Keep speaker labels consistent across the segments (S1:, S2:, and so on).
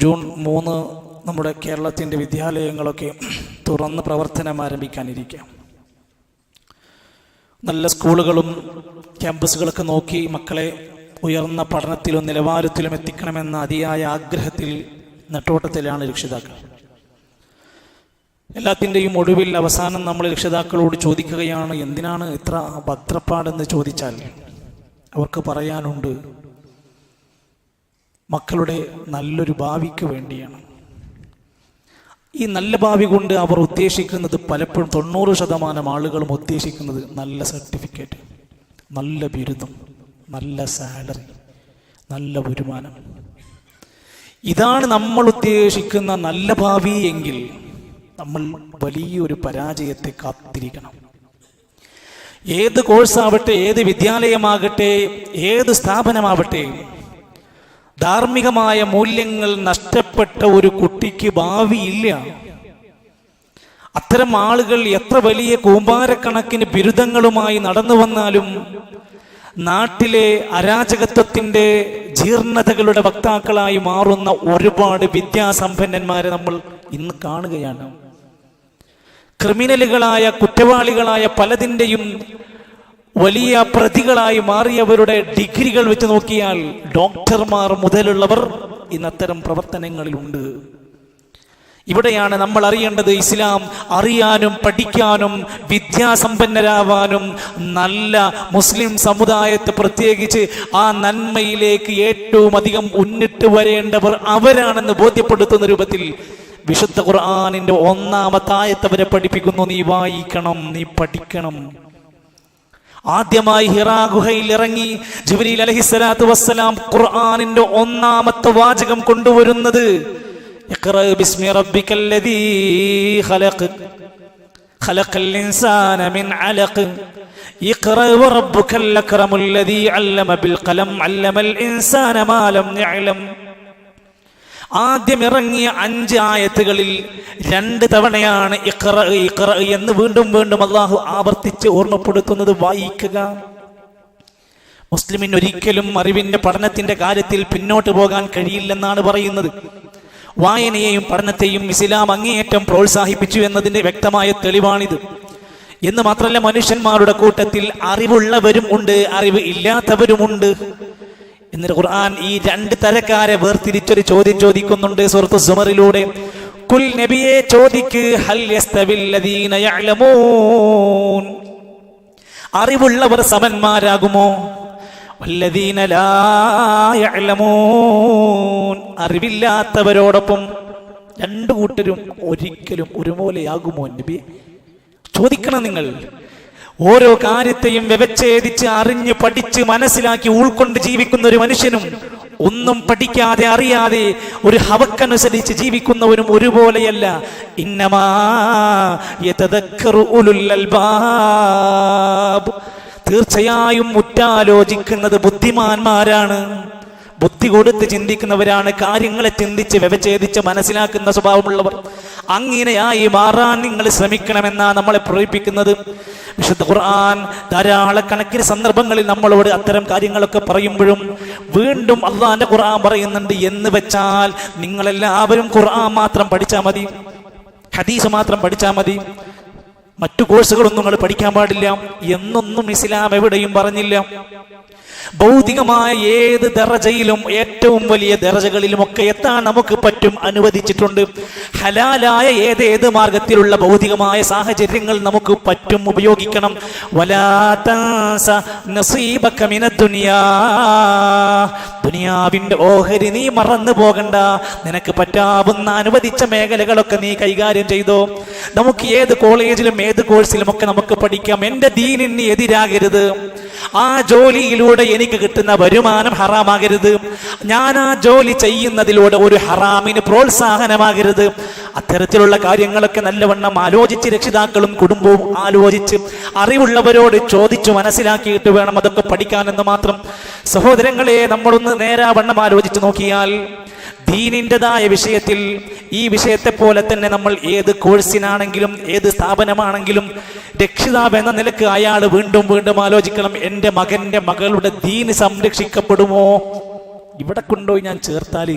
S1: June മൂന്ന് നമ്മുടെ കേരളത്തിന്റെ വിദ്യാലയങ്ങളൊക്കെ തുറന്ന് പ്രവർത്തനം ആരംഭിക്കാനിരിക്കാം നല്ല സ്കൂളുകളും ക്യാമ്പസുകളൊക്കെ നോക്കി മക്കളെ ഉയർന്ന പഠനത്തിലും നിലവാരത്തിലും എത്തിക്കണമെന്ന അതിയായ ആഗ്രഹത്തിൽ നെട്ടോട്ടത്തിലാണ് രക്ഷിതാക്കൾ. എല്ലാത്തിന്റെയും ഒടുവിൽ അവസാനം നമ്മൾ രക്ഷിതാക്കളോട് ചോദിക്കുകയാണ് എന്തിനാണ് ഇത്ര ഭദ്രപ്പാടെന്ന് ചോദിച്ചാൽ അവർക്ക് പറയാനുണ്ട് മക്കളുടെ നല്ലൊരു ഭാവിക്ക് വേണ്ടിയാണ്. ഈ നല്ല ഭാവി കൊണ്ട് അവർ ഉദ്ദേശിക്കുന്നത് പലപ്പോഴും തൊണ്ണൂറ് ശതമാനം ആളുകളും ഉദ്ദേശിക്കുന്നത് നല്ല സർട്ടിഫിക്കറ്റ് നല്ല ബിരുദം നല്ല സാലറി നല്ല വരുമാനം. ഇതാണ് നമ്മൾ ഉദ്ദേശിക്കുന്ന നല്ല ഭാവി എങ്കിൽ നമ്മൾ വലിയൊരു പരാജയത്തെ കാത്തിരിക്കണം. ഏത് കോഴ്സാവട്ടെ ഏത് വിദ്യാലയമാകട്ടെ ഏത് സ്ഥാപനമാവട്ടെ ധാർമ്മികമായ മൂല്യങ്ങൾ നഷ്ടപ്പെട്ട ഒരു കുട്ടിക്ക് ഭാവിയില്ല. അത്തരം ആളുകൾ എത്ര വലിയ കൂമ്പാരക്കണക്കിന് ബിരുദങ്ങളുമായി നടന്നു വന്നാലും നാട്ടിലെ അരാജകത്വത്തിന്റെ ജീർണതകളുടെ വക്താക്കളായി മാറുന്ന ഒരുപാട് വിദ്യാസമ്പന്നന്മാരെ നമ്മൾ ഇന്ന് കാണുകയാണ്. ക്രിമിനലുകളായ കുറ്റവാളികളായ പലതിന്റെയും വലിയ പ്രതികളായി മാറിയവരുടെ ഡിഗ്രികൾ വെച്ച് നോക്കിയാൽ ഡോക്ടർമാർ മുതലുള്ളവർ ഇന്ന് അത്തരം പ്രവർത്തനങ്ങളിലുണ്ട്. ഇവിടെയാണ് നമ്മൾ അറിയേണ്ടത് ഇസ്ലാം അറിയാനും പഠിക്കാനും വിദ്യാസമ്പന്നരാവാനും നല്ല മുസ്ലിം സമുദായത്തെ പ്രത്യേകിച്ച് ആ നന്മയിലേക്ക് ഏറ്റവും അധികം ഉന്നിട്ട് വരേണ്ടവർ അവരാണെന്ന് ബോധ്യപ്പെടുത്തുന്ന രൂപത്തിൽ വിശുദ്ധ ഖുർആാനിന്റെ ഒന്നാമത്തായത്തവരെ പഠിപ്പിക്കുന്നു. നീ വായിക്കണം നീ പഠിക്കണം. ആദ്യമായി ഹിറാ ഗുഹയിൽ ഇറങ്ങി ജിബ്രീൽ അലഹിസ്സലാത്തു വസ്സലാം ഖുർആാനിന്റെ ഒന്നാമത്തെ വാചകം കൊണ്ടുവരുന്നത്. ഇഖ്റ ആദ്യം ഇറങ്ങിയ അഞ്ച് ആയത്തുകളിൽ രണ്ട് തവണയാണ് ഇഖറ ഇഖറ എന്ന് വീണ്ടും വീണ്ടും അള്ളാഹു ആവർത്തിച്ച് ഓർമ്മപ്പെടുത്തുന്നത് വായിക്കുക. മുസ്ലിമിന് ഒരിക്കലും അറിവിന്റെ പഠനത്തിന്റെ കാര്യത്തിൽ പിന്നോട്ട് പോകാൻ കഴിയില്ലെന്നാണ് പറയുന്നത്. വായനയെയും പഠനത്തെയും ഇസ്ലാം അങ്ങേയറ്റം പ്രോത്സാഹിപ്പിച്ചു എന്നതിന്റെ വ്യക്തമായ തെളിവാണിത്. എന്ന് മാത്രമല്ല മനുഷ്യന്മാരുടെ കൂട്ടത്തിൽ അറിവുള്ളവരും ഉണ്ട് അറിവ് ഇല്ലാത്തവരുമുണ്ട്. എന്നിട്ട് ഖുർആൻ ഈ രണ്ട് തരക്കാരെ വേർതിരിച്ചൊരു ചോദ്യം ചോദിക്കുന്നുണ്ട് സുഹൃത്ത് സുമറിലൂടെ. കുൽ നബിയെ ചോദിക്ക് ഹൽ അറിവുള്ളവർ സമന്മാരാകുമോ? അറിവില്ലാത്തവരോടൊപ്പം രണ്ടു കൂട്ടരും ഒരിക്കലും ഒരുപോലെയാകുമോ നബി ചോദിക്കണം നിങ്ങൾ. ഓരോ കാര്യത്തെയും വ്യവച്ഛേദിച്ച് അറിഞ്ഞ് പഠിച്ച് മനസ്സിലാക്കി ഉൾക്കൊണ്ട് ജീവിക്കുന്ന ഒരു മനുഷ്യനും ഒന്നും പഠിക്കാതെ അറിയാതെ ഒരു ഹവക്കനുസരിച്ച് ജീവിക്കുന്നവനും ഒരുപോലെയല്ല. ഇന്നമാ തീർച്ചയായും മുറ്റാലോചിക്കുന്നത് ബുദ്ധിമാന്മാരാണ്. ബുദ്ധി കൊടുത്ത് ചിന്തിക്കുന്നവരാണ് കാര്യങ്ങളെ ചിന്തിച്ച് വ്യവച്ഛേദിച്ച് മനസ്സിലാക്കുന്ന സ്വഭാവമുള്ളവർ. അങ്ങനെയായി മാറാൻ നിങ്ങൾ ശ്രമിക്കണമെന്നാണ് നമ്മളെ പ്രേരിപ്പിക്കുന്നത്. വിശുദ്ധ ഖുർആൻ ധാരാളക്കണക്കിന് സന്ദർഭങ്ങളിൽ നമ്മളോട് അത്തരം കാര്യങ്ങളൊക്കെ പറയുമ്പോഴും വീണ്ടും അള്ളാന്റെ ഖുർആൻ പറയുന്നുണ്ട് എന്ന് വെച്ചാൽ നിങ്ങളെല്ലാവരും ഖുർആൻ മാത്രം പഠിച്ചാൽ മതി ഹദീസ് മാത്രം പഠിച്ചാൽ മതി മറ്റു കോഴ്സുകളൊന്നും നിങ്ങൾ പഠിക്കാൻ പാടില്ല എന്നൊന്നും ഇസ്ലാം എവിടെയും പറഞ്ഞില്ല. ഭൗതികമായ ഏത് ദറജയിലും ഏറ്റവും വലിയ ദറജകളിലും ഒക്കെ എത്താൻ നമുക്ക് പറ്റും അനുവദിച്ചിട്ടുണ്ട്. ഹലാലായ ഏതേത് മാർഗത്തിലുള്ള ഭൗതികമായ സാഹചര്യങ്ങൾ നമുക്ക് പറ്റും ഉപയോഗിക്കണം. മിന ദുനിയാ. ദുനിയാവിന്റെ ഓഹരി നീ മറന്നു പോകണ്ട. നിനക്ക് പറ്റാവുന്ന അനുവദിച്ച മേഖലകളൊക്കെ നീ കൈകാര്യം ചെയ്തോ. നമുക്ക് ഏത് കോളേജിലും ഏത് കോഴ്സിലും ഒക്കെ നമുക്ക് പഠിക്കാം. എന്റെ ദീനിന് എതിരാകരുത്. ആ ജോലിയിലൂടെ എനിക്ക് കിട്ടുന്ന വരുമാനം ഹറാമാകരുത്. ഞാൻ ആ ജോലി ചെയ്യുന്നതിലൂടെ ഒരു ഹറാമിന് പ്രോത്സാഹനമാകരുത്. അത്തരത്തിലുള്ള കാര്യങ്ങളൊക്കെ നല്ലവണ്ണം ആലോചിച്ച് രക്ഷിതാക്കളും കുടുംബവും ആലോചിച്ച് അറിവുള്ളവരോട് ചോദിച്ചു മനസ്സിലാക്കിയിട്ട് വേണം അതൊക്കെ പഠിക്കാനെന്ന് മാത്രം. സഹോദരങ്ങളെ നമ്മളൊന്ന് നേരാവണ്ണം ആലോചിച്ച് നോക്കിയാൽ ദീനിന്റെതായ വിഷയത്തിൽ ഈ വിഷയത്തെ പോലെ തന്നെ നമ്മൾ ഏത് കോഴ്സിനാണെങ്കിലും ഏത് സ്ഥാപനമാണെങ്കിലും രക്ഷിതാവ് എന്ന നിലയ്ക്ക് അയാൾ വീണ്ടും വീണ്ടും ആലോചിക്കണം എന്റെ മകന്റെ മകളുടെ ദീന് സംരക്ഷിക്കപ്പെടുമോ? ഇവിടെ കൊണ്ടുപോയി ഞാൻ ചേർത്താൽ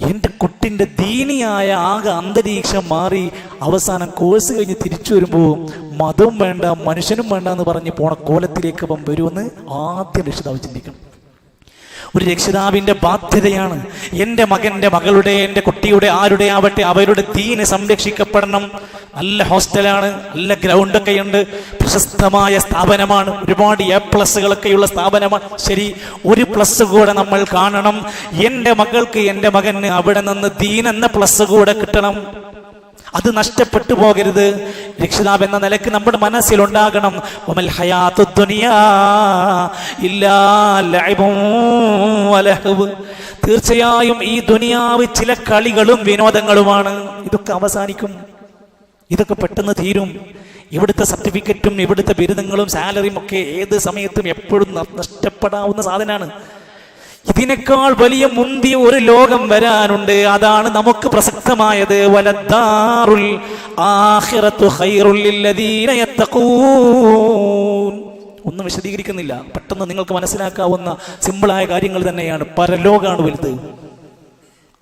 S1: എന്റെ കുട്ടിന്റെ ദീനിയായ ആകെ അന്തരീക്ഷം മാറി അവസാനം കോഴ്സ് കഴിഞ്ഞ് തിരിച്ചു വരുമ്പോൾ മതവും വേണ്ട മനുഷ്യനും വേണ്ട എന്ന് പറഞ്ഞ് പോണ കോലത്തിലേക്ക് അപ്പം വരുമെന്ന് ആദ്യം രക്ഷിതാവ് ചിന്തിക്കണം. ഒരു രക്ഷിതാവിന്റെ ബാധ്യതയാണ്. എന്റെ മകന്റെ മകളുടെ എന്റെ കുട്ടിയുടെ ആരുടെ ആവട്ടെ അവരുടെ തീന് സംരക്ഷിക്കപ്പെടണം. നല്ല ഹോസ്റ്റലാണ് നല്ല ഗ്രൗണ്ടൊക്കെ ഉണ്ട് പ്രശസ്തമായ സ്ഥാപനമാണ്. ഒരുപാട് എ പ്ലസ്സുകളൊക്കെയുള്ള സ്ഥാപനമാണ്. ശരി ഒരു പ്ലസ് കൂടെ നമ്മൾ കാണണം. എന്റെ മകൾക്ക് എന്റെ മകന് അവിടെ നിന്ന് എന്ന പ്ലസ് കൂടെ കിട്ടണം. അത് നഷ്ടപ്പെട്ടു പോകരുത്. രക്ഷിതാവ് എന്ന നിലയ്ക്ക് നമ്മുടെ മനസ്സിലുണ്ടാകണം. തീർച്ചയായും ഈ ദുനിയാവ് ചില കളികളും വിനോദങ്ങളുമാണ്. ഇതൊക്കെ അവസാനിക്കും. ഇതൊക്കെ പെട്ടെന്ന് തീരും. ഇവിടുത്തെ സർട്ടിഫിക്കറ്റും ഇവിടുത്തെ ബിരുദങ്ങളും സാലറിയും ഒക്കെ ഏത് സമയത്തും എപ്പോഴും നഷ്ടപ്പെടാവുന്ന സാധനമാണ് ഇതിനേക്കാൾ വലിയ മുന്തിയ ഒരു ലോകം വരാനുണ്ട്. അതാണ് നമുക്ക് പ്രസക്തമായത്. യത്തഖൂൻ. ഒന്നും വിശദീകരിക്കുന്നില്ല. പെട്ടെന്ന് നിങ്ങൾക്ക് മനസ്സിലാക്കാവുന്ന സിമ്പിളായ കാര്യങ്ങൾ തന്നെയാണ്. പരലോകാണ് വലുത്.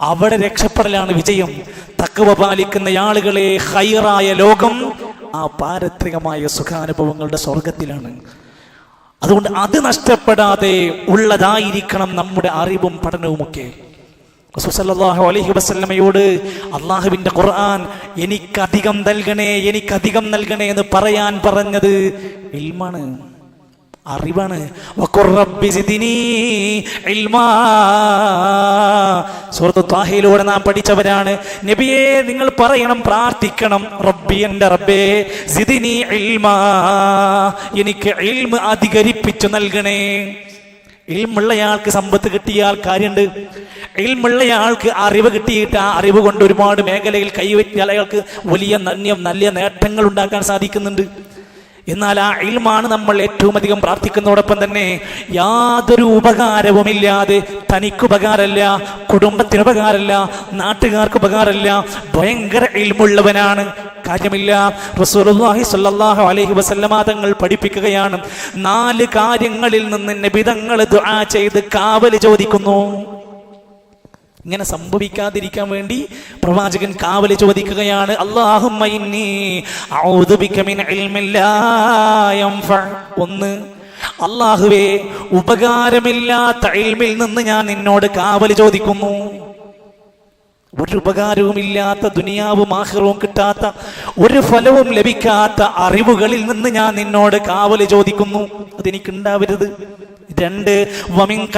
S1: അവിടെ രക്ഷപ്പെടലാണ് വിജയം. തക്കവ പാലിക്കുന്ന ആളുകളെ ഹൈറായ ലോകം ആ പാരത്രികമായ സുഖാനുഭവങ്ങളുടെ സ്വർഗത്തിലാണ് അതുകൊണ്ട് അത് നഷ്ടപ്പെടാതെ ഉള്ളതായിരിക്കണം നമ്മുടെ അറിവും പഠനവുമൊക്കെ. റസൂസല്ലാഹു അലൈഹി വസല്ലമയോട് അള്ളാഹുവിന്റെ ഖുർആൻ എനിക്കധികം നൽകണേ എനിക്കധികം നൽകണേ എന്ന് പറയാൻ പറഞ്ഞത് ഇൽമാണ്. അറിവാണ്. ത്വാഹയിലൂടെ നാം പഠിച്ചവരാണ്. നബിയെ നിങ്ങൾ പറയണം പ്രാർത്ഥിക്കണം. റബ്ബി എന്റെ റബ്ബേ എനിക്ക് അധികരിപ്പിച്ചു നൽകണേ. ഇൽമുള്ളയാൾക്ക് സമ്പത്ത് കിട്ടിയാൽ കാര്യമുണ്ട് ഇൽമുള്ളയാൾക്ക് അറിവ് കിട്ടിയിട്ട് ആ അറിവ് കൊണ്ട് ഒരുപാട് മേഖലയിൽ കൈവറ്റിയാൽ അയാൾക്ക് വലിയ നന്യം നല്ല നേട്ടങ്ങൾ ഉണ്ടാക്കാൻ സാധിക്കുന്നുണ്ട്. എന്നാൽ ആ ഇൽമാണ് നമ്മൾ ഏറ്റവും അധികം പ്രാർത്ഥിക്കുന്നതോടൊപ്പം തന്നെ യാതൊരു ഉപകാരവുമില്ലാതെ തനിക്ക് ഉപകാരമല്ല കുടുംബത്തിന് ഉപകാരമല്ല നാട്ടുകാർക്ക് ഉപകാരമല്ല ഭയങ്കര ഇൽമുള്ളവനാണ്. കാര്യമില്ല. റസൂലുള്ളാഹി സ്വല്ലല്ലാഹു അലൈഹി വസല്ലമ തങ്ങൾ പഠിപ്പിക്കുകയാണ് നാല് കാര്യങ്ങളിൽ നിന്ന് നബിതങ്ങൾ ദുആ ചെയ്ത് കാവൽ ചോദിക്കുന്നു. ഇങ്ങനെ സംഭവിക്കാതിരിക്കാൻ വേണ്ടി പ്രവാചകൻ കാവൽ ചോദിക്കുകയാണ്. ഒന്ന് അള്ളാഹുവേ ഉപകാരമില്ലാത്ത ഇൽമിൽ നിന്ന് ഞാൻ നിന്നോട് കാവൽ ചോദിക്കുന്നു ഒരു ഉപകാരവുമില്ലാത്ത ദുനിയാവും ആഹ്റവും കിട്ടാത്ത ഒരു ഫലവും ലഭിക്കാത്ത അറിവുകളിൽ നിന്ന് ഞാൻ നിന്നോട് കാവൽ ചോദിക്കുന്നു അതെനിക്ക് ഉണ്ടാവരുത് രണ്ട്. വമിൻ.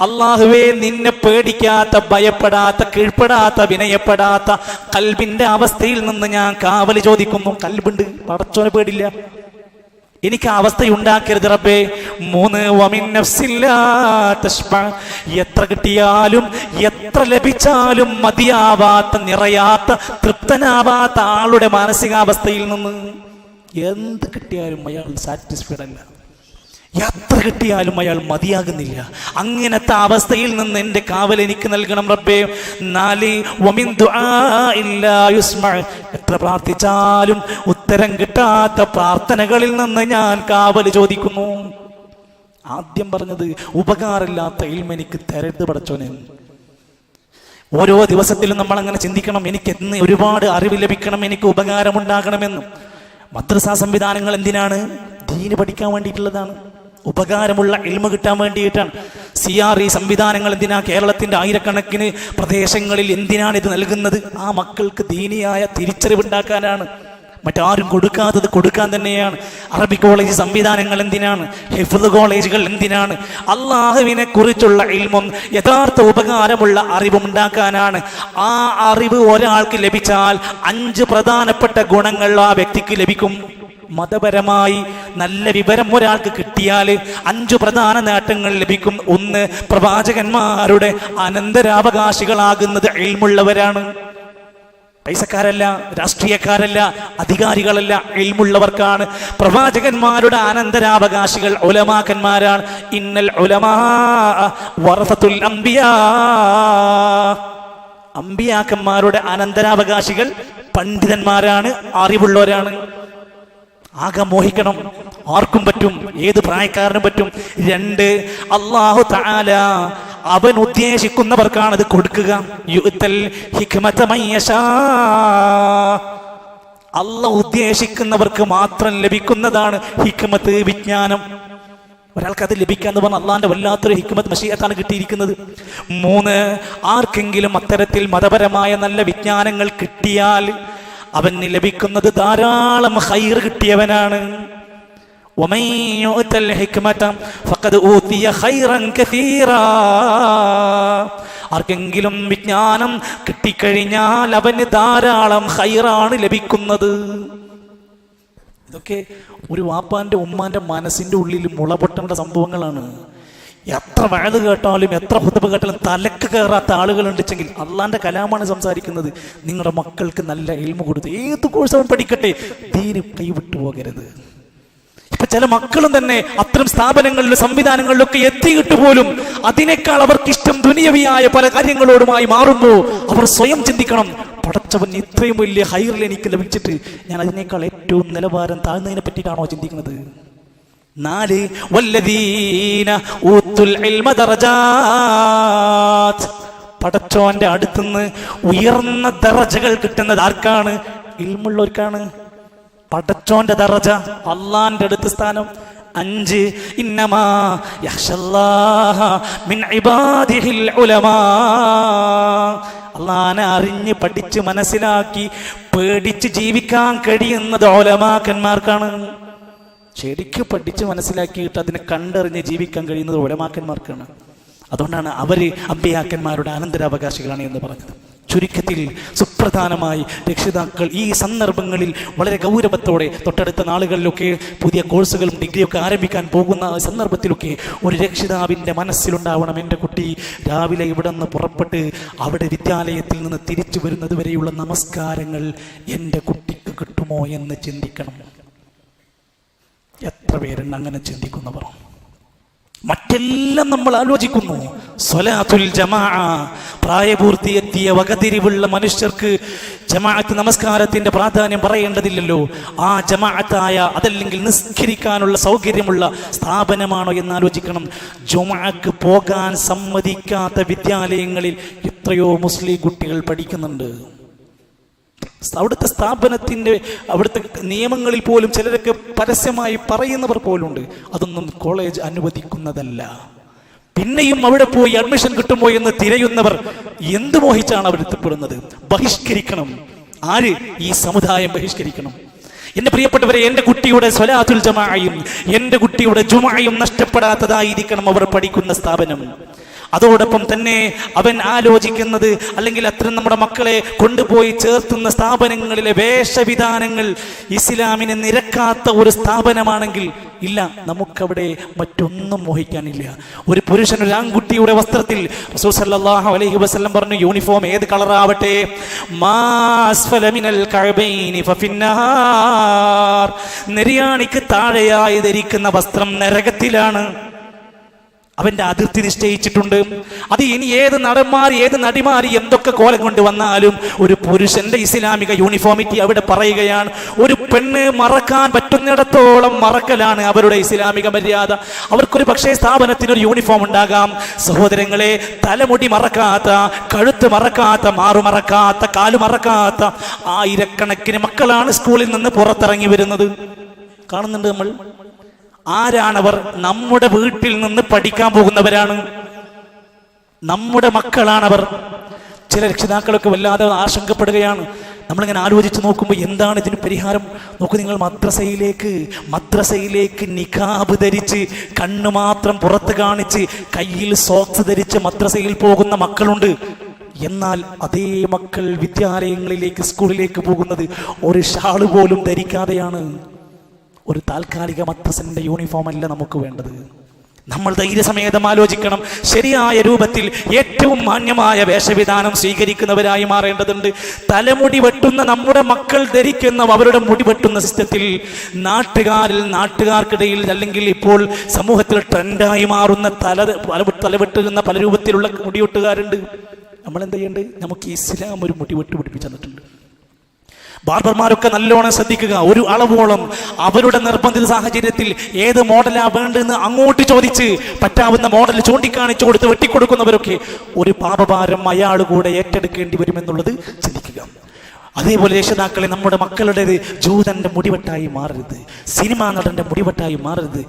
S1: അള്ളാഹുവേ നിന്നെ പേടിക്കാത്ത ഭയപ്പെടാത്ത കീഴ്പ്പെടാത്ത വിനയപ്പെടാത്ത കൽബിന്റെ അവസ്ഥയിൽ നിന്ന് ഞാൻ കാവൽ ചോദിക്കുന്നു. കൽബുണ്ട്. പടച്ചോനെ പേടില്ല. എനിക്ക് അവസ്ഥ ഉണ്ടാക്കരുത് റബ്ബേ. മൂന്ന്. എത്ര കിട്ടിയാലും എത്ര ലഭിച്ചാലും മതിയാവാത്ത നിറയാത്ത തൃപ്തനാവാത്ത ആളുടെ മാനസികാവസ്ഥയിൽ നിന്ന് എന്ത് കിട്ടിയാലും അയാൾ സാറ്റിസ്ഫൈഡ് അല്ല. എത്ര കിട്ടിയാലും അയാൾ മതിയാകുന്നില്ല. അങ്ങനത്തെ അവസ്ഥയിൽ നിന്ന് എന്റെ കാവൽ എനിക്ക് നൽകണം റബ്ബേ. നാല്. എത്ര പ്രാർത്ഥിച്ചാലും ഉത്തരം കിട്ടാത്ത പ്രാർത്ഥനകളിൽ നിന്ന് ഞാൻ കാവൽ ചോദിക്കുന്നു. ആദ്യം പറഞ്ഞത് ഉപകാരമില്ലാത്ത ഇൽമ എനിക്ക് തരരുത് പടച്ചോനെ. ഓരോ ദിവസത്തിലും നമ്മൾ അങ്ങനെ ചിന്തിക്കണം എനിക്ക് എന്ന് ഒരുപാട് അറിവ് ലഭിക്കണം എനിക്ക് ഉപകാരമുണ്ടാകണമെന്നും. മദ്രസാ സംവിധാനങ്ങൾ എന്തിനാണ്? ദീന് പഠിക്കാൻ വേണ്ടിയിട്ടുള്ളതാണ്. ഉപകാരമുള്ള ഇൽമ കിട്ടാൻ വേണ്ടിയിട്ടാണ്. സി ആർ ഇ സംവിധാനങ്ങൾ എന്തിനാ കേരളത്തിന്റെ ആയിരക്കണക്കിന് പ്രദേശങ്ങളിൽ എന്തിനാണ് ഇത് നൽകുന്നത്? ആ മക്കൾക്ക് ദീനിയായ തിരിച്ചറിവുണ്ടാക്കാനാണ്. മറ്റാരും കൊടുക്കാത്തത് കൊടുക്കാൻ തന്നെയാണ്. അറബി കോളേജ് സംവിധാനങ്ങൾ എന്തിനാണ്? ഹിഫ്ദ് കോളേജുകൾ എന്തിനാണ്? അള്ളാഹുവിനെ കുറിച്ചുള്ള ഇൽമും യഥാർത്ഥ ഉപകാരമുള്ള അറിവും ഉണ്ടാക്കാനാണ്. ആ അറിവ് ഒരാൾക്ക് ലഭിച്ചാൽ അഞ്ച് പ്രധാനപ്പെട്ട ഗുണങ്ങൾ ആ വ്യക്തിക്ക് ലഭിക്കും. മതപരമായി നല്ല വിവരം ഒരാൾക്ക് കിട്ടിയാൽ അഞ്ചു പ്രധാന നേട്ടങ്ങൾ ലഭിക്കും. ഒന്ന് പ്രവാചകന്മാരുടെ അനന്തരാവകാശികളാകുന്നത് എൽമുള്ളവരാണ് പൈസക്കാരല്ല രാഷ്ട്രീയക്കാരല്ല അധികാരികളല്ല എൽമുള്ളവർക്കാണ് പ്രവാചകന്മാരുടെ അനന്തരാവകാശികൾ ഒലമാക്കന്മാരാണ് ഇന്നൽ ഉലമാ വറസത്തുൽ അമ്പിയാക്കന്മാരുടെ അനന്തരാവകാശികൾ പണ്ഡിതന്മാരാണ് അറിവുള്ളവരാണ്. ആകെ മോഹിക്കണം. ആർക്കും പറ്റും ഏത് പ്രായക്കാരനും പറ്റും. രണ്ട് അള്ളാഹു താല അവൻ ഉദ്ദേശിക്കുന്നവർക്കാണ് അത് കൊടുക്കുക യുത്തൽ. അല്ല ഉദ്ദേശിക്കുന്നവർക്ക് മാത്രം ലഭിക്കുന്നതാണ് ഹിക്മത്ത് വിജ്ഞാനം. ഒരാൾക്ക് അത് ലഭിക്കാന്ന് പറഞ്ഞാൽ അള്ളാന്റെ വല്ലാത്തൊരു ഹിക്മത്ത് മഷീയത്താണ് കിട്ടിയിരിക്കുന്നത്. മൂന്ന് ആർക്കെങ്കിലും അത്തരത്തിൽ മതപരമായ നല്ല വിജ്ഞാനങ്ങൾ കിട്ടിയാൽ അവന് ലഭിക്കുന്നത് ധാരാളം ഹൈർ കിട്ടിയവനാണ്. ആർക്കെങ്കിലും വിജ്ഞാനം കിട്ടിക്കഴിഞ്ഞാൽ അവന് ധാരാളം ഹൈറാണ് ലഭിക്കുന്നത്. ഇതൊക്കെ ഒരു വാപ്പാന്റെ ഉമ്മാന്റെ മനസ്സിന്റെ ഉള്ളിൽ മുളപൊട്ടേണ്ട സംഭവങ്ങളാണ്. എത്ര വഴുത് കേട്ടാലും എത്ര ഹുദബ് കേട്ടാലും തലക്ക് കയറാത്ത ആളുകളുണ്ടെങ്കിൽ അള്ളാന്റെ കലാമാണ് സംസാരിക്കുന്നത്. നിങ്ങളുടെ മക്കൾക്ക് നല്ല എൽമ കൊടുത്ത് ഏത് കോഴ്സ് അവൻ പഠിക്കട്ടെ. തീരെ കൈവിട്ടു പോകരുത്. ഇപ്പൊ ചില മക്കളും തന്നെ അത്തരം സ്ഥാപനങ്ങളിലും സംവിധാനങ്ങളിലൊക്കെ എത്തിയിട്ട് പോലും അതിനേക്കാൾ അവർക്ക് ഇഷ്ടം ദുനിയവിയായ പല കാര്യങ്ങളോടുമായി മാറുമ്പോൾ അവർ സ്വയം ചിന്തിക്കണം. പടച്ചവൻ ഇത്രയും വലിയ ഹൈറിൽ എനിക്ക് ലഭിച്ചിട്ട് ഞാൻ അതിനേക്കാൾ ഏറ്റവും നിലവാരം താഴ്ന്നതിനെ പറ്റിയിട്ടാണോ ചിന്തിക്കുന്നത്? നാല് വല്ലദീന ഇൽമ പടച്ചോന്റെ അടുത്തുനിന്ന് ഉയർന്ന ദറജകൾ കിട്ടുന്നത് ആർക്കാണ്? ഇൽമുള്ളവർക്കാണ്. പടച്ചോന്റെ ദറജ അള്ളാന്റെ അടുത്ത് സ്ഥാനം അഞ്ച്. ഇന്നമാ മിൻ ഇബാദിഹിൽ ഉലമാ. അള്ളാനെ അറിഞ്ഞ് പഠിച്ച് മനസ്സിലാക്കി പേടിച്ച് ജീവിക്കാൻ കഴിയുന്നത് ഓലമാക്കന്മാർക്കാണ്. ശരിക്കും പഠിച്ച് മനസ്സിലാക്കിയിട്ട് അതിനെ കണ്ടറിഞ്ഞ് ജീവിക്കാൻ കഴിയുന്നത് ഒലമാക്കന്മാർക്കാണ് അതുകൊണ്ടാണ് അവർ അമ്പയാക്കന്മാരുടെ അനന്തരാവകാശികളാണ് എന്ന് പറഞ്ഞത്. ചുരുക്കത്തിൽ സുപ്രധാനമായി രക്ഷിതാക്കൾ ഈ സന്ദർഭങ്ങളിൽ വളരെ ഗൗരവത്തോടെ തൊട്ടടുത്ത നാളുകളിലൊക്കെ പുതിയ കോഴ്സുകളും ഡിഗ്രിയൊക്കെ ആരംഭിക്കാൻ പോകുന്ന സന്ദർഭത്തിലൊക്കെ ഒരു രക്ഷിതാവിന്റെ മനസ്സിലുണ്ടാവണം. എന്റെ കുട്ടി രാവിലെ ഇവിടെ നിന്ന് പുറപ്പെട്ട് അവിടെ വിദ്യാലയത്തിൽ നിന്ന് തിരിച്ചു വരുന്നത് വരെയുള്ള നമസ്കാരങ്ങൾ എന്റെ കുട്ടിക്ക് കിട്ടുമോ എന്ന് ചിന്തിക്കണം. എത്ര പേരുണ്ട് അങ്ങനെ ചിന്തിക്കുന്നവർ? മറ്റെല്ലാം നമ്മൾ ആലോചിക്കുന്നു. സ്വലാത്തുൽ ജമാ പ്രായപൂർത്തിയെത്തിയ വകതിരിവുള്ള മനുഷ്യർക്ക് ജമാഅത്ത് നമസ്കാരത്തിന്റെ പ്രാധാന്യം പറയേണ്ടതില്ലല്ലോ. ആ ജമാഅത്തായ അതല്ലെങ്കിൽ നിസ്കരിക്കാനുള്ള സൗകര്യമുള്ള സ്ഥാപനമാണോ എന്ന് ആലോചിക്കണം. ജുമാക്ക് പോകാൻ സമ്മതിക്കാത്ത വിദ്യാലയങ്ങളിൽ എത്രയോ മുസ്ലിം കുട്ടികൾ പഠിക്കുന്നുണ്ട്. അവിടുത്തെ സ്ഥാപനത്തിന്റെ അവിടുത്തെ നിയമങ്ങളിൽ പോലും ചിലരൊക്കെ പരസ്യമായി പറയുന്നവർ പോലുണ്ട്. അതൊന്നും കോളേജ് അനുവദിക്കുന്നതല്ല. പിന്നെയും അവിടെ പോയി അഡ്മിഷൻ കിട്ടുമോ എന്ന് തിരയുന്നവർ എന്ത് മോഹിച്ചാണ് അവരെത്തപ്പെടുന്നത് ബഹിഷ്കരിക്കണം. ആര്? ഈ സമുദായം ബഹിഷ്കരിക്കണം. എന്റെ പ്രിയപ്പെട്ടവരെ എന്റെ കുട്ടിയുടെ സ്വലാത്തുൽ ജമായും എന്റെ കുട്ടിയുടെ ജുമായും നഷ്ടപ്പെടാത്തതായിരിക്കണം അവർ പഠിക്കുന്ന സ്ഥാപനം. അതോടൊപ്പം തന്നെ അവൻ ആലോചിക്കുന്നത് അല്ലെങ്കിൽ അത്തരം നമ്മുടെ മക്കളെ കൊണ്ടുപോയി ചേർത്തുന്ന സ്ഥാപനങ്ങളിലെ വേഷവിധാനങ്ങൾ ഇസ്ലാമിനെ നിരക്കാത്ത ഒരു സ്ഥാപനമാണെങ്കിൽ ഇല്ല നമുക്കവിടെ മറ്റൊന്നും മോഹിക്കാനില്ല. ഒരു പുരുഷൻ ഒരു ആൺകുട്ടിയുടെ വസ്ത്രത്തിൽ അലൈഹി വസല്ലം പറഞ്ഞു യൂണിഫോം ഏത് കളറാവട്ടെ? നെരിയാണിക്ക് താഴെയായി ധരിക്കുന്ന വസ്ത്രം നരകത്തിലാണ്. അവന്റെ അതിർത്തി നിശ്ചയിച്ചിട്ടുണ്ട്. അത് ഇനി ഏത് നടന്മാർ ഏത് നടിമാർ എന്തൊക്കെ കോലം കൊണ്ട് വന്നാലും ഒരു പുരുഷന്റെ ഇസ്ലാമിക യൂണിഫോമിറ്റി അവിടെ പറയുകയാണ് ഒരു പെണ്ണ് മറക്കാൻ പറ്റുന്നിടത്തോളം മറക്കലാണ് അവരുടെ ഇസ്ലാമിക മര്യാദ. അവർക്കൊരു പക്ഷേ സ്ഥാപനത്തിന് ഒരു യൂണിഫോം ഉണ്ടാകാം. സഹോദരങ്ങളെ തലമുടി മറക്കാത്ത കഴുത്ത് മറക്കാത്ത മാറു മറക്കാത്ത കാലു മറക്കാത്ത ആയിരക്കണക്കിന് മക്കളാണ് സ്കൂളിൽ നിന്ന് പുറത്തിറങ്ങി വരുന്നത്. കാണുന്നുണ്ട് നമ്മൾ? ആരാണവർ നമ്മുടെ വീട്ടിൽ നിന്ന് പഠിക്കാൻ പോകുന്നവരാണ്? നമ്മുടെ മക്കളാണവർ. ചില രക്ഷിതാക്കളൊക്കെ വല്ലാതെ ആശങ്കപ്പെടുകയാണ്. നമ്മളിങ്ങനെ ആലോചിച്ച് നോക്കുമ്പോൾ എന്താണ് ഇതിന് പരിഹാരം? നോക്കൂ നിങ്ങൾ മദ്രസയിലേക്ക് മദ്രസയിലേക്ക് നിഖാബ് ധരിച്ച് കണ്ണു മാത്രം പുറത്ത് കാണിച്ച് കയ്യിൽ സോക്സ് ധരിച്ച് മദ്രസയിൽ പോകുന്ന മക്കളുണ്ട്. എന്നാൽ അതേ മക്കൾ വിദ്യാലയങ്ങളിലേക്ക് സ്കൂളിലേക്ക് പോകുന്നത് ഒരു ഷാൾ പോലും ധരിക്കാതെയാണ്. ഒരു താൽക്കാലിക മദ്രസന്റെ യൂണിഫോം അല്ല നമുക്ക് വേണ്ടത്. നമ്മൾ ധൈര്യസമേതം ആലോചിക്കണം. ശരിയായ രൂപത്തിൽ ഏറ്റവും മാന്യമായ വേഷവിധാനം സ്വീകരിക്കുന്നവരായി മാറേണ്ടതുണ്ട്. തലമുടി വെട്ടുന്ന നമ്മുടെ മക്കൾ ധരിക്കുന്ന അവരുടെ മുടി വെട്ടുന്ന സിസ്റ്റത്തിൽ നാട്ടുകാരിൽ നാട്ടുകാർക്കിടയിൽ അല്ലെങ്കിൽ ഇപ്പോൾ സമൂഹത്തിൽ ട്രെൻഡായി മാറുന്ന തല- തലവെട്ടുന്ന പല രൂപത്തിലുള്ള മുടിവെട്ടുകാരുണ്ട്. നമ്മൾ എന്ത് ചെയ്യേണ്ടത് നമുക്ക് ഇസ്ലാം ഒരു മുടിവെട്ട് പിടിപ്പിച്ചു തന്നിട്ടുണ്ട്. ബാർബർമാരൊക്കെ നല്ലോണം ശ്രദ്ധിക്കുക. ഒരു അളവോളം അവരുടെ നിർബന്ധിത സാഹചര്യത്തിൽ ഏത് മോഡലാ വേണ്ടെന്ന് അങ്ങോട്ട് ചോദിച്ച് പറ്റാവുന്ന മോഡൽ ചൂണ്ടിക്കാണിച്ചു കൊടുത്ത് വെട്ടിക്കൊടുക്കുന്നവരൊക്കെ ഒരു പാപഭാരം അയാൾ കൂടെ ഏറ്റെടുക്കേണ്ടി വരുമെന്നുള്ളത് ചിന്തിക്കുക. അതേപോലെ രക്ഷിതാക്കളെ നമ്മുടെ മക്കളുടേത് ജൂതന്റെ മുടിവെട്ടായി മാറരുത്. സിനിമാ നടന്റെ മുടിവെട്ടായി മാറരുത്.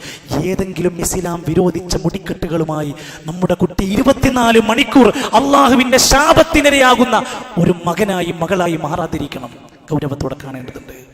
S1: ഏതെങ്കിലും ഇസ്ലാം വിരോധിച്ച മുടിക്കെട്ടുകളുമായി നമ്മുടെ കുട്ടി ഇരുപത്തിനാല് മണിക്കൂർ അള്ളാഹുവിന്റെ ശാപത്തിനിരയാകുന്ന ഒരു മകനായി മകളായി മാറാതിരിക്കണം. ഗൗരവത്തോടെ കാണേണ്ടതുണ്ട്.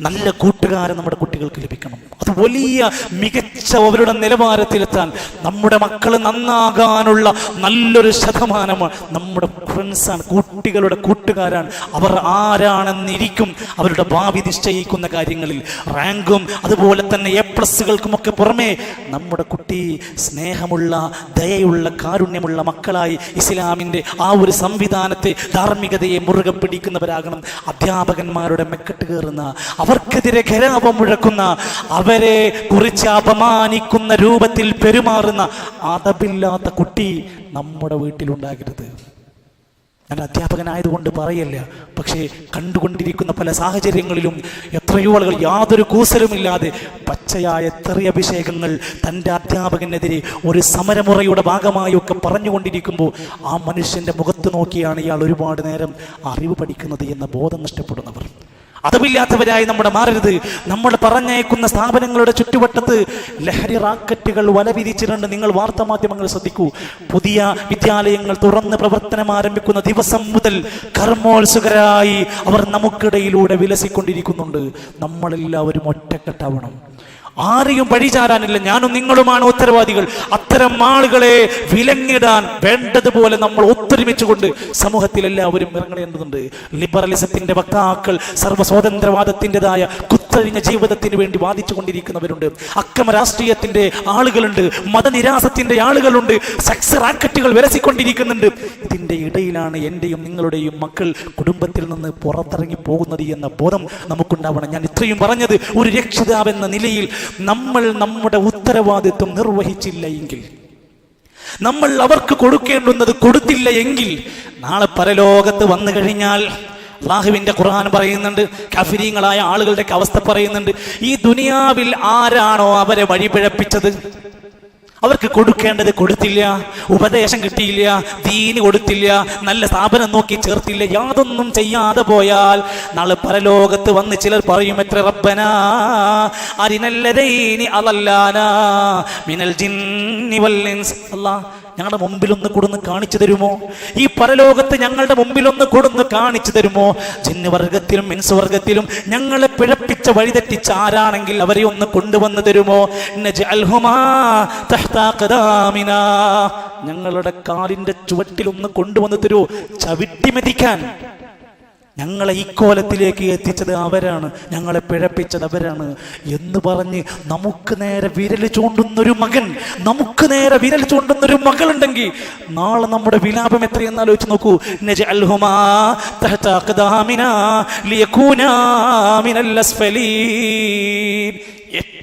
S1: നല്ല കൂട്ടുകാരെ നമ്മുടെ കുട്ടികൾക്ക് ലഭിക്കണം. അത് വലിയ മികച്ച അവരുടെ നിലവാരത്തിലെത്താൻ നമ്മുടെ മക്കൾ നന്നാകാനുള്ള നല്ലൊരു ശതമാനമാണ്. നമ്മുടെ ഫ്രണ്ട്സാണ് കുട്ടികളുടെ കൂട്ടുകാരാണ്. അവർ ആരാണെന്നിരിക്കും അവരുടെ ഭാവി നിശ്ചയിക്കുന്ന കാര്യങ്ങളിൽ. റാങ്കും അതുപോലെ തന്നെ എ പ്ലസുകൾക്കുമൊക്കെ പുറമേ നമ്മുടെ കുട്ടി സ്നേഹമുള്ള ദയയുള്ള കാരുണ്യമുള്ള മക്കളായി ഇസ്ലാമിന്റെ ആ ഒരു സംവിധാനത്തെ ധാർമ്മികതയെ മുറുകെ പിടിക്കുന്നവരാകണം. അധ്യാപകന്മാരുടെ മെക്കെട്ട് കയറുന്ന അവർക്കെതിരെ ഖരാപം മുഴക്കുന്ന അവരെ കുറിച്ച് അപമാനിക്കുന്ന രൂപത്തിൽ പെരുമാറുന്ന അതപില്ലാത്ത കുട്ടി നമ്മുടെ വീട്ടിലുണ്ടാകരുത്. ഞാൻ അധ്യാപകനായതുകൊണ്ട് പറയല്ല പക്ഷേ കണ്ടുകൊണ്ടിരിക്കുന്ന പല സാഹചര്യങ്ങളിലും എത്രയോ ആളുകൾ യാതൊരു കൂസലുമില്ലാതെ പച്ചയായ എത്ര അഭിഷേകങ്ങൾ തന്റെ അധ്യാപകനെതിരെ ഒരു സമരമുറയുടെ ഭാഗമായി ഒക്കെ പറഞ്ഞുകൊണ്ടിരിക്കുമ്പോൾ ആ മനുഷ്യന്റെ മുഖത്ത് നോക്കിയാണ് ഇയാൾ ഒരുപാട് നേരം അറിവ് പഠിക്കുന്നത് എന്ന ബോധം നഷ്ടപ്പെടുന്നവർ. അതമില്ലാത്തവരായി നമ്മുടെ മാറരുത്. നമ്മൾ പറഞ്ഞയക്കുന്ന സ്ഥാപനങ്ങളുടെ ചുറ്റുവട്ടത്ത് ലഹരി റാക്കറ്റുകൾ വല വിരിച്ചിട്ടുണ്ട് നിങ്ങൾ വാർത്താ മാധ്യമങ്ങൾ ശ്രദ്ധിക്കൂ. പുതിയ വിദ്യാലയങ്ങൾ തുറന്ന് പ്രവർത്തനം ആരംഭിക്കുന്ന ദിവസം മുതൽ കർമ്മോത്സുകരായി അവർ നമുക്കിടയിലൂടെ വിലസിക്കൊണ്ടിരിക്കുന്നുണ്ട്. നമ്മളെല്ലാവരും ഒറ്റക്കെട്ടാവണം. ആരെയും പഴിചാരാനില്ല. ഞാനും നിങ്ങളുമാണ് ഉത്തരവാദികൾ. അത്തരം ആളുകളെ വിലങ്ങിടാൻ വേണ്ടതുപോലെ നമ്മൾ ഒത്തൊരുമിച്ചുകൊണ്ട് സമൂഹത്തിൽ എല്ലാവരും ഇറങ്ങേണ്ടതുണ്ട്. ലിബറലിസത്തിന്റെ വക്താക്കൾ സർവസ്വാതന്ത്ര്യവാദത്തിന്റെതായ കുത്തഴിഞ്ഞ ജീവിതത്തിന് വേണ്ടി വാദിച്ചു കൊണ്ടിരിക്കുന്നവരുണ്ട് അക്രമ രാഷ്ട്രീയത്തിന്റെ ആളുകളുണ്ട്. മതനിരാസത്തിന്റെ ആളുകളുണ്ട്. സെക്സ് റാക്കറ്റുകൾ വിലസിക്കൊണ്ടിരിക്കുന്നുണ്ട്. ഇതിന്റെ ഇടയിലാണ് എന്റെയും നിങ്ങളുടെയും മക്കൾ കുടുംബത്തിൽ നിന്ന് പുറത്തിറങ്ങി പോകുന്നത് എന്ന ബോധം നമുക്കുണ്ടാവണം. ഞാൻ ഇത്രയും പറഞ്ഞത് ഒരു രക്ഷിതാവെന്ന നിലയിൽ നമ്മൾ നമ്മുടെ ഉത്തരവാദിത്വം നിർവഹിച്ചില്ല എങ്കിൽ നമ്മൾ അവർക്ക് കൊടുക്കേണ്ടുന്നത് കൊടുത്തില്ല എങ്കിൽ നാളെ പരലോകത്ത് വന്നു കഴിഞ്ഞാൽ അള്ളാഹുവിന്റെ ഖുർആൻ പറയുന്നുണ്ട് കഫിരീങ്ങളായ ആളുകളുടെ അവസ്ഥ പറയുന്നുണ്ട് ഈ ദുനിയാവിൽ ആരാണോ അവരെ വഴിപിഴപ്പിച്ചത്? അവർക്ക് കൊടുക്കേണ്ടത് കൊടുത്തില്ല ഉപദേശം കിട്ടിയില്ല ദീന് കൊടുത്തില്ല നല്ല സ്ഥാപനം നോക്കി ചേർത്തില്ല യാതൊന്നും ചെയ്യാതെ പോയാൽ നാളെ പരലോകത്ത് വന്ന് ചിലർ പറയും എത്ര റബ്ബനാ അരിനല്ലതൈനി അതല്ലാനാ മിനൽ ജിന്നി വൽ ഇൻസ്. അല്ലാ ഞങ്ങളുടെ മുമ്പിലൊന്ന് കൊടുന്ന് കാണിച്ചു തരുമോ? ഈ പരലോകത്ത് ഞങ്ങളുടെ മുമ്പിലൊന്ന് കൊടുന്ന് കാണിച്ചു തരുമോ? ജിന്നുവർഗത്തിലും മിൻസ് വർഗത്തിലും ഞങ്ങളെ പിഴപ്പിച്ച വഴിതെറ്റിച്ച ആരാണെങ്കിൽ അവരെ ഒന്ന് കൊണ്ടുവന്ന് തരുമോ. ഞങ്ങളുടെ കാലിന്റെ ചുവട്ടിൽ ഒന്ന് കൊണ്ടുവന്ന് തരുമോ ചവിട്ടി മെതിക്കാൻ. ഞങ്ങളെ ഇക്കോലത്തിലേക്ക് എത്തിച്ചത് അവരാണ്. ഞങ്ങളെ പിഴപ്പിച്ചത് അവരാണ്. എന്ന് പറഞ്ഞ് നമുക്ക് നേരെ വിരൽ ചൂണ്ടുന്നൊരു മകൻ നമുക്ക് നേരെ വിരൽ ചൂണ്ടുന്നൊരു മകളുണ്ടെങ്കിൽ നാളെ നമ്മുടെ വിലാപം എത്രയെന്ന് ആലോചിച്ച് നോക്കൂ.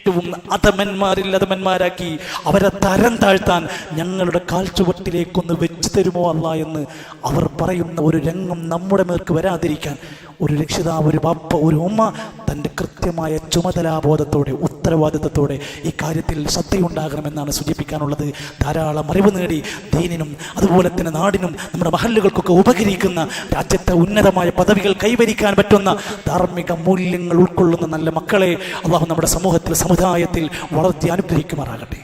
S1: ഏറ്റവും അധമന്മാരിൽ അധമന്മാരാക്കി അവരെ തരം താഴ്ത്താൻ ഞങ്ങളുടെ കാൽച്ചുവട്ടിലേക്കൊന്ന് വെച്ച് തരുമോ അല്ല എന്ന് അവർ പറയുന്ന ഒരു രംഗം നമ്മുടെ മേർക്ക് വരാതിരിക്കാൻ ഒരു രക്ഷിതാവ് ഒരു പപ്പ ഒരു ഉമ്മ തന്റെ കൃത്യമായ ചുമതലാബോധത്തോടെ ഉത്തരവാദിത്തത്തോടെ ഈ കാര്യത്തിൽ ശ്രദ്ധയുണ്ടാകണമെന്നാണ് സൂചിപ്പിക്കാനുള്ളത്. ധാരാളം അറിവ് നേടി ദീനിനും അതുപോലെ തന്നെ നാടിനും നമ്മുടെ മഹല്ലുകൾക്കൊക്കെ ഉപകരിക്കുന്ന രാജ്യത്തെ ഉന്നതമായ പദവികൾ കൈവരിക്കാൻ പറ്റുന്ന ധാർമ്മിക മൂല്യങ്ങൾ ഉൾക്കൊള്ളുന്ന നല്ല മക്കളെ അള്ളാഹു നമ്മുടെ സമൂഹത്തിൽ സമുദായത്തിൽ വളർത്തി അനുഗ്രഹിക്കുമാറാകട്ടെ.